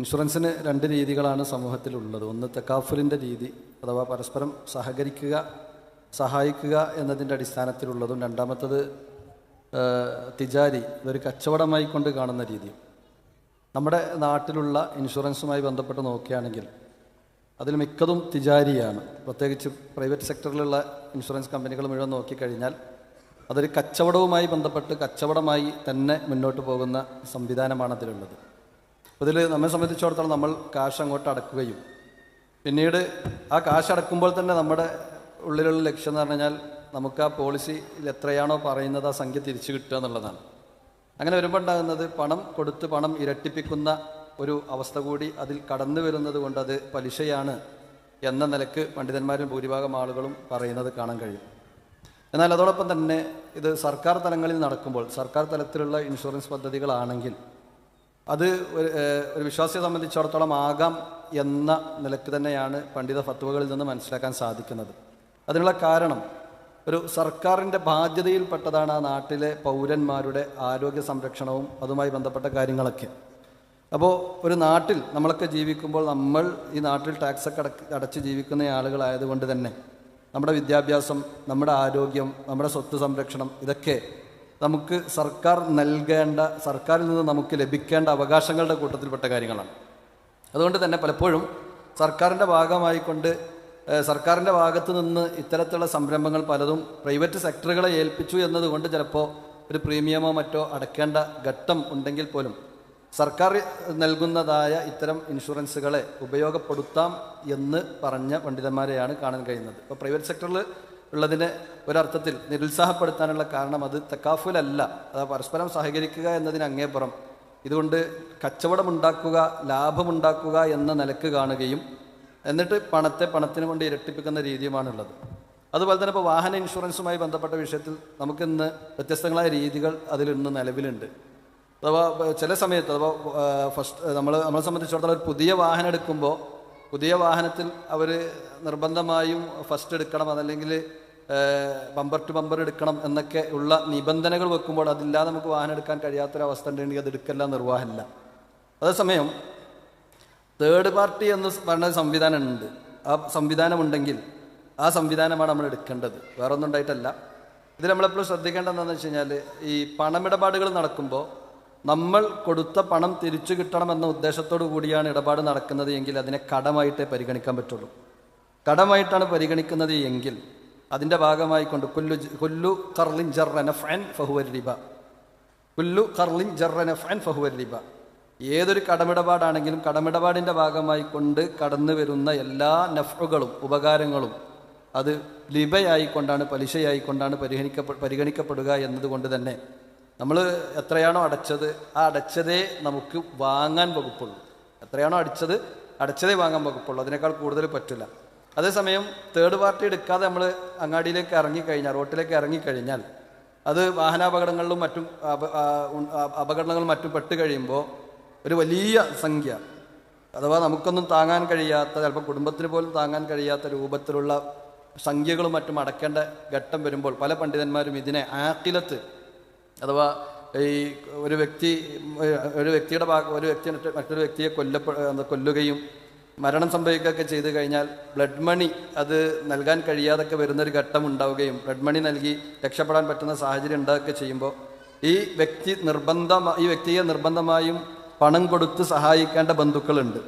ഇൻഷുറൻസിന് രണ്ട് രീതികളാണ് സമൂഹത്തിലുള്ളത്. ഒന്ന് തെക്കാഫുലിന്റെ രീതി അഥവാ പരസ്പരം സഹകരിക്കുക സഹായിക്കുക എന്നതിന്റെ അടിസ്ഥാനത്തിലുള്ളതും രണ്ടാമത്തത് തിജാരി ഇതൊരു കച്ചവടമായി കൊണ്ട് കാണുന്ന രീതി നമ്മുടെ നാട്ടിലുള്ള ഇൻഷുറൻസുമായി ബന്ധപ്പെട്ട് നോക്കുകയാണെങ്കിൽ അതിൽ മിക്കതും തിജാരിയാണ്. പ്രത്യേകിച്ച് പ്രൈവറ്റ് സെക്ടറിലുള്ള ഇൻഷുറൻസ് കമ്പനികൾ മുഴുവൻ നോക്കിക്കഴിഞ്ഞാൽ അതൊരു കച്ചവടവുമായി ബന്ധപ്പെട്ട് കച്ചവടമായി തന്നെ മുന്നോട്ട് പോകുന്ന സംവിധാനമാണ് അതിലുള്ളത്. അപ്പോൾ ഇതിൽ നമ്മെ സംബന്ധിച്ചിടത്തോളം നമ്മൾ കാശ് അങ്ങോട്ട് അടക്കുകയും. പിന്നീട് ആ കാശ് അടക്കുമ്പോൾ തന്നെ നമ്മുടെ ഉള്ളിലുള്ള ലക്ഷ്യം എന്ന് പറഞ്ഞു കഴിഞ്ഞാൽ നമുക്ക് ആ പോളിസിയിൽ എത്രയാണോ പറയുന്നത് ആ സംഖ്യ തിരിച്ചു കിട്ടുക എന്നുള്ളതാണ്. അങ്ങനെ വരുമ്പോൾ ഉണ്ടാകുന്നത് പണം കൊടുത്ത് പണം ഇരട്ടിപ്പിക്കുന്ന ഒരു അവസ്ഥ കൂടി അതിൽ കടന്നു വരുന്നത് കൊണ്ട് അത് പലിശയാണ് എന്ന നിലയ്ക്ക് പണ്ഡിതന്മാരും ഭൂരിഭാഗം ആളുകളും പറയുന്നത് കാണാൻ കഴിയും. എന്നാൽ അതോടൊപ്പം തന്നെ ഇത് സർക്കാർ തലങ്ങളിൽ നടക്കുമ്പോൾ സർക്കാർ തലത്തിലുള്ള ഇൻഷുറൻസ് പദ്ധതികളാണെങ്കിൽ അത് ഒരു വിശ്വാസിയെ സംബന്ധിച്ചിടത്തോളം ആകാം എന്ന നിലയ്ക്ക് തന്നെയാണ് പണ്ഡിത ഫത്വകളിൽ നിന്ന് മനസ്സിലാക്കാൻ സാധിക്കുന്നത്. അതിനുള്ള കാരണം ഒരു സർക്കാരിന്റെ ബാധ്യതയിൽപ്പെട്ടതാണ് ആ നാട്ടിലെ പൗരന്മാരുടെ ആരോഗ്യ സംരക്ഷണവും അതുമായി ബന്ധപ്പെട്ട കാര്യങ്ങളൊക്കെ. അപ്പോൾ ഒരു നാട്ടിൽ നമ്മളൊക്കെ ജീവിക്കുമ്പോൾ നമ്മൾ ഈ നാട്ടിൽ ടാക്സ് ഒക്കെ അടച്ച് ജീവിക്കുന്ന ആളുകളായതുകൊണ്ട് തന്നെ നമ്മുടെ വിദ്യാഭ്യാസം നമ്മുടെ ആരോഗ്യം നമ്മുടെ സ്വത്ത് സംരക്ഷണം ഇതൊക്കെ നമുക്ക് സർക്കാർ നൽകേണ്ട സർക്കാരിൽ നിന്ന് നമുക്ക് ലഭിക്കേണ്ട അവകാശങ്ങളുടെ കൂട്ടത്തിൽപ്പെട്ട കാര്യങ്ങളാണ്. അതുകൊണ്ട് തന്നെ പലപ്പോഴും സർക്കാരിന്റെ ഭാഗമായിക്കൊണ്ട് സർക്കാരിന്റെ ഭാഗത്ത് നിന്ന് ഇത്തരത്തിലുള്ള സംരംഭങ്ങൾ പലതും പ്രൈവറ്റ് സെക്ടറുകളെ ഏൽപ്പിച്ചു എന്നതുകൊണ്ട് ചിലപ്പോൾ ഒരു പ്രീമിയമോ മറ്റോ അടക്കേണ്ട ഘട്ടം ഉണ്ടെങ്കിൽ പോലും സർക്കാർ നൽകുന്നതായ ഇത്തരം ഇൻഷുറൻസുകളെ ഉപയോഗപ്പെടുത്താം എന്ന് പറഞ്ഞ പണ്ഡിതന്മാരെയാണ് കാണാൻ കഴിയുന്നത്. ഇപ്പോൾ പ്രൈവറ്റ് സെക്ടറിൽ ഉള്ളതിനെ ഒരർത്ഥത്തിൽ നിരുത്സാഹപ്പെടുത്താനുള്ള കാരണം അത് തക്കാഫുലല്ല. അത് പരസ്പരം സഹകരിക്കുക എന്നതിന് അങ്ങേപ്പുറം. ഇതുകൊണ്ട് കച്ചവടമുണ്ടാക്കുക ലാഭമുണ്ടാക്കുക എന്ന നിലയ്ക്ക് കാണുകയും എന്നിട്ട് പണത്തെ പണത്തിന് കൊണ്ട് ഇരട്ടിപ്പിക്കുന്ന രീതിയുമാണുള്ളത്. അതുപോലെ തന്നെ ഇപ്പോൾ വാഹന ഇൻഷുറൻസുമായി ബന്ധപ്പെട്ട വിഷയത്തിൽ നമുക്കിന്ന് വ്യത്യസ്തങ്ങളായ രീതികൾ അതിൽ ഇന്ന് നിലവിലുണ്ട്. അഥവാ ചില സമയത്ത് അഥവാ ഫസ്റ്റ് നമ്മൾ നമ്മളെ സംബന്ധിച്ചിടത്തോളം ഒരു പുതിയ വാഹനം എടുക്കുമ്പോൾ പുതിയ വാഹനത്തിൽ അവർ നിർബന്ധമായും ഫസ്റ്റ് എടുക്കണം അതല്ലെങ്കിൽ ബമ്പർ ടു ബമ്പർ എടുക്കണം എന്നൊക്കെ ഉള്ള നിബന്ധനകൾ വെക്കുമ്പോൾ അതില്ലാതെ നമുക്ക് വാഹനം എടുക്കാൻ കഴിയാത്തൊരവസ്ഥ ഉണ്ടെങ്കിൽ അത് എടുക്കല്ല നിർവാഹമില്ല അതേസമയം തേർഡ് പാർട്ടി എന്ന് പറഞ്ഞ സംവിധാനം ഉണ്ട് ആ സംവിധാനമുണ്ടെങ്കിൽ ആ സംവിധാനമാണ് നമ്മൾ എടുക്കേണ്ടത്. വേറെ ഒന്നും ഉണ്ടായിട്ടല്ല. ഇതിൽ നമ്മളെപ്പോഴും ശ്രദ്ധിക്കേണ്ടത് എന്താണെന്ന് വെച്ച് കഴിഞ്ഞാൽ ഈ പണമിടപാടുകൾ നടക്കുമ്പോൾ നമ്മൾ കൊടുത്ത പണം തിരിച്ചു കിട്ടണം എന്ന ഉദ്ദേശത്തോടു കൂടിയാണ് ഇടപാട് നടക്കുന്നത് എങ്കിൽ അതിനെ കടമായിട്ടേ പരിഗണിക്കാൻ പറ്റുള്ളൂ. കടമായിട്ടാണ് പരിഗണിക്കുന്നത് എങ്കിൽ അതിന്റെ ഭാഗമായി കൊണ്ട് കൊല്ലു കൊല്ലു കർലിൻ ജർറന എൻ ഫഹുവർ ലിബ കുല്ലു കർലിൻ ജർറന എൻ ഫഹുവർ ലിബ ഏതൊരു കടമിടപാടാണെങ്കിലും കടമിടപാടിന്റെ ഭാഗമായി കൊണ്ട് കടന്നു വരുന്ന എല്ലാ നഫുകളും ഉപകാരങ്ങളും അത് ലിബയായിക്കൊണ്ടാണ് പലിശയായിക്കൊണ്ടാണ് പരിഗണിക്കപ്പെ പരിഗണിക്കപ്പെടുക എന്നതുകൊണ്ട് തന്നെ നമ്മൾ എത്രയാണോ അടച്ചത് ആ അടച്ചതേ നമുക്ക് വാങ്ങാൻ വകുപ്പുള്ളൂ. എത്രയാണോ അടിച്ചത് അടച്ചതേ വാങ്ങാൻ വകുപ്പുള്ളൂ. അതിനേക്കാൾ കൂടുതൽ പറ്റില്ല. അതേസമയം തേർഡ് പാർട്ടി എടുക്കാതെ നമ്മൾ അങ്ങാടിയിലേക്ക് ഇറങ്ങിക്കഴിഞ്ഞാൽ റോട്ടിലേക്ക് ഇറങ്ങിക്കഴിഞ്ഞാൽ അത് വാഹനാപകടങ്ങളിലും മറ്റും അപകടങ്ങളും മറ്റും പെട്ട് കഴിയുമ്പോൾ ഒരു വലിയ സംഖ്യ. അഥവാ നമുക്കൊന്നും താങ്ങാൻ കഴിയാത്ത ചിലപ്പോൾ കുടുംബത്തിന് പോലും താങ്ങാൻ കഴിയാത്ത രൂപത്തിലുള്ള സംഖ്യകളും മറ്റും അടക്കേണ്ട ഘട്ടം വരുമ്പോൾ പല പണ്ഡിതന്മാരും ഇതിനെ ആക്കിലത്ത് അഥവാ ഈ ഒരു വ്യക്തി ഒരു വ്യക്തിയുടെ ഭാഗം ഒരു വ്യക്തി മറ്റ് മറ്റൊരു വ്യക്തിയെ കൊല്ലപ്പെ കൊല്ലുകയും മരണം സംഭവിക്കുകയൊക്കെ ചെയ്തു കഴിഞ്ഞാൽ ബ്ലഡ് മണി അത് നൽകാൻ കഴിയാതൊക്കെ വരുന്നൊരു ഘട്ടം ഉണ്ടാവുകയും ബ്ലഡ് മണി നൽകി രക്ഷപ്പെടാൻ പറ്റുന്ന സാഹചര്യം ഉണ്ടാവുകയൊക്കെ ചെയ്യുമ്പോൾ ഈ വ്യക്തി നിർബന്ധം ഈ വ്യക്തിയെ നിർബന്ധമായും പണം കൊടുത്ത് സഹായിക്കേണ്ട ബന്ധുക്കളുണ്ട്.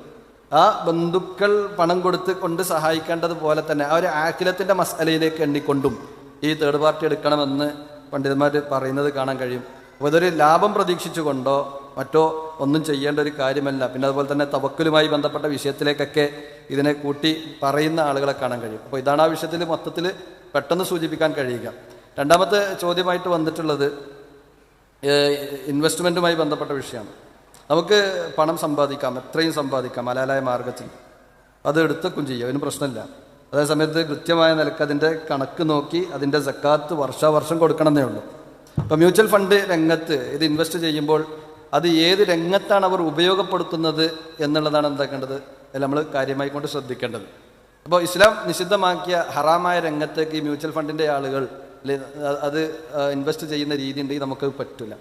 ആ ബന്ധുക്കൾ പണം കൊടുത്ത് കൊണ്ട് സഹായിക്കേണ്ടത് പോലെ തന്നെ ആ ഒരു ആക്കിലത്തിന്റെ മസാലയിലേക്ക് എണ്ണിക്കൊണ്ടും ഈ തേർഡ് പാർട്ടി എടുക്കണമെന്ന് പണ്ഡിതന്മാർ പറയുന്നത് കാണാൻ കഴിയും. അപ്പോൾ ഇതൊരു ലാഭം പ്രതീക്ഷിച്ചുകൊണ്ടോ മറ്റോ ഒന്നും ചെയ്യേണ്ട ഒരു കാര്യമല്ല. പിന്നെ അതുപോലെ തന്നെ തവക്കലുമായി ബന്ധപ്പെട്ട വിഷയത്തിലേക്കൊക്കെ ഇതിനെ കൂട്ടി പറയുന്ന ആളുകളെ കാണാൻ കഴിയും. അപ്പോൾ ഇതാണ് ആ വിഷയത്തിൽ മൊത്തത്തിൽ പെട്ടെന്ന് സൂചിപ്പിക്കാൻ കഴിയുക. രണ്ടാമത്തെ ചോദ്യമായിട്ട് വന്നിട്ടുള്ളത് ഇൻവെസ്റ്റ്മെന്റുമായി ബന്ധപ്പെട്ട വിഷയമാണ്. നമുക്ക് പണം സമ്പാദിക്കാം എത്രയും സമ്പാദിക്കാം ഹലാലായ മാർഗത്തിൽ. അത് എടുത്തക്കും ചെയ്യും അതിന് പ്രശ്നമില്ല. അതേ സമയത്ത് കൃത്യമായ നിലയ്ക്ക് അതിന്റെ കണക്ക് നോക്കി അതിന്റെ സക്കാത്ത് വർഷാവർഷം കൊടുക്കണമെന്നേ ഉള്ളൂ. അപ്പോൾ മ്യൂച്വൽ ഫണ്ട് രംഗത്ത് ഇത് ഇൻവെസ്റ്റ് ചെയ്യുമ്പോൾ അത് ഏത് രംഗത്താണ് അവർ ഉപയോഗപ്പെടുത്തുന്നത് എന്നുള്ളതാണ് എന്താക്കേണ്ടത് നമ്മൾ കാര്യമായി കൊണ്ട് ശ്രദ്ധിക്കേണ്ടത്. അപ്പോൾ ഇസ്ലാം നിഷിദ്ധമാക്കിയ ഹറാമായ രംഗത്തേക്ക് ഈ മ്യൂച്വൽ ഫണ്ടിന്റെ ആളുകൾ അത് ഇൻവെസ്റ്റ് ചെയ്യുന്ന രീതി ഉണ്ടെങ്കിൽ നമുക്ക് പറ്റില്ല.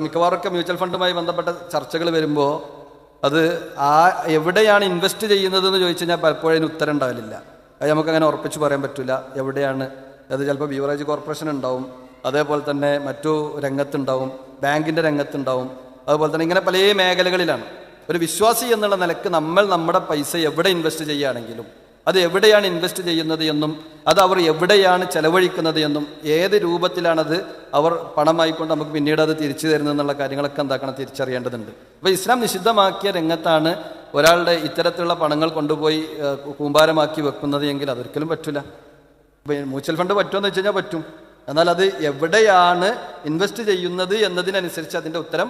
മിക്കവാറൊക്കെ മ്യൂച്വൽ ഫണ്ടുമായി ബന്ധപ്പെട്ട ചർച്ചകൾ വരുമ്പോൾ അത് ആ എവിടെയാണ് ഇൻവെസ്റ്റ് ചെയ്യുന്നത് എന്ന് ചോദിച്ചു കഴിഞ്ഞാൽ പലപ്പോഴും ഉത്തരം ഉണ്ടാവില്ല. അത് നമുക്കങ്ങനെ ഉറപ്പിച്ച് പറയാൻ പറ്റില്ല എവിടെയാണ്. അത് ചിലപ്പോൾ ബീവറേജ് കോർപ്പറേഷൻ ഉണ്ടാവും. അതേപോലെ തന്നെ മറ്റു രംഗത്തുണ്ടാവും. ബാങ്കിന്റെ രംഗത്തുണ്ടാവും. അതുപോലെ തന്നെ ഇങ്ങനെ പല മേഖലകളിലാണ്. ഒരു വിശ്വാസി എന്നുള്ള നിലയ്ക്ക് നമ്മൾ നമ്മുടെ പൈസ എവിടെ ഇൻവെസ്റ്റ് ചെയ്യുകയാണെങ്കിലും അത് എവിടെയാണ് ഇൻവെസ്റ്റ് ചെയ്യുന്നത് എന്നും അത് അവർ എവിടെയാണ് ചെലവഴിക്കുന്നത് എന്നും ഏത് രൂപത്തിലാണത് അവർ പണമായിക്കൊണ്ട് നമുക്ക് പിന്നീട് അത് തിരിച്ചു തരുന്നത് എന്നുള്ള കാര്യങ്ങളൊക്കെ എന്താക്കണം തിരിച്ചറിയേണ്ടതുണ്ട്. അപ്പോൾ ഇസ്ലാം നിഷിദ്ധമാക്കിയ രംഗത്താണ് ഒരാളുടെ ഇത്തരത്തിലുള്ള പണങ്ങൾ കൊണ്ടുപോയി കൂമ്പാരമാക്കി വെക്കുന്നത് എങ്കിൽ അതൊരിക്കലും പറ്റില്ല മ്യൂച്വൽ ഫണ്ട് പറ്റുമെന്ന് വെച്ച് കഴിഞ്ഞാൽ പറ്റും. എന്നാൽ അത് എവിടെയാണ് ഇൻവെസ്റ്റ് ചെയ്യുന്നത് എന്നതിനനുസരിച്ച് അതിന്റെ ഉത്തരം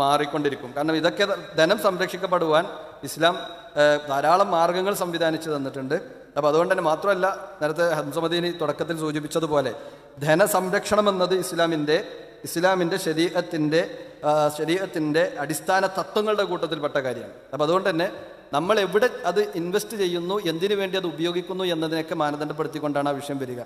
മാറിക്കൊണ്ടിരിക്കും. കാരണം ഇതൊക്കെ ധനം സംരക്ഷിക്കപ്പെടുവാൻ ഇസ്ലാം ധാരാളം മാർഗങ്ങൾ സംവിധാനിച്ചു തന്നിട്ടുണ്ട്. അപ്പോൾ അതുകൊണ്ട് തന്നെ മാത്രമല്ല നേരത്തെ ഹംസമദീനി തുടക്കത്തിൽ സൂചിപ്പിച്ചതുപോലെ ധനസംരക്ഷണം എന്നത് ഇസ്ലാമിന്റെ ഇസ്ലാമിന്റെ ശരീരത്തിന്റെ ശരീരത്തിന്റെ അടിസ്ഥാന തത്വങ്ങളുടെ കൂട്ടത്തിൽപ്പെട്ട കാര്യമാണ്. അപ്പോൾ അതുകൊണ്ട് തന്നെ നമ്മൾ എവിടെ അത് ഇൻവെസ്റ്റ് ചെയ്യുന്നു എന്തിനു വേണ്ടി അത് ഉപയോഗിക്കുന്നു എന്നതിനൊക്കെ മാനദണ്ഡപ്പെടുത്തിക്കൊണ്ടാണ് ആ വിഷയം വരിക.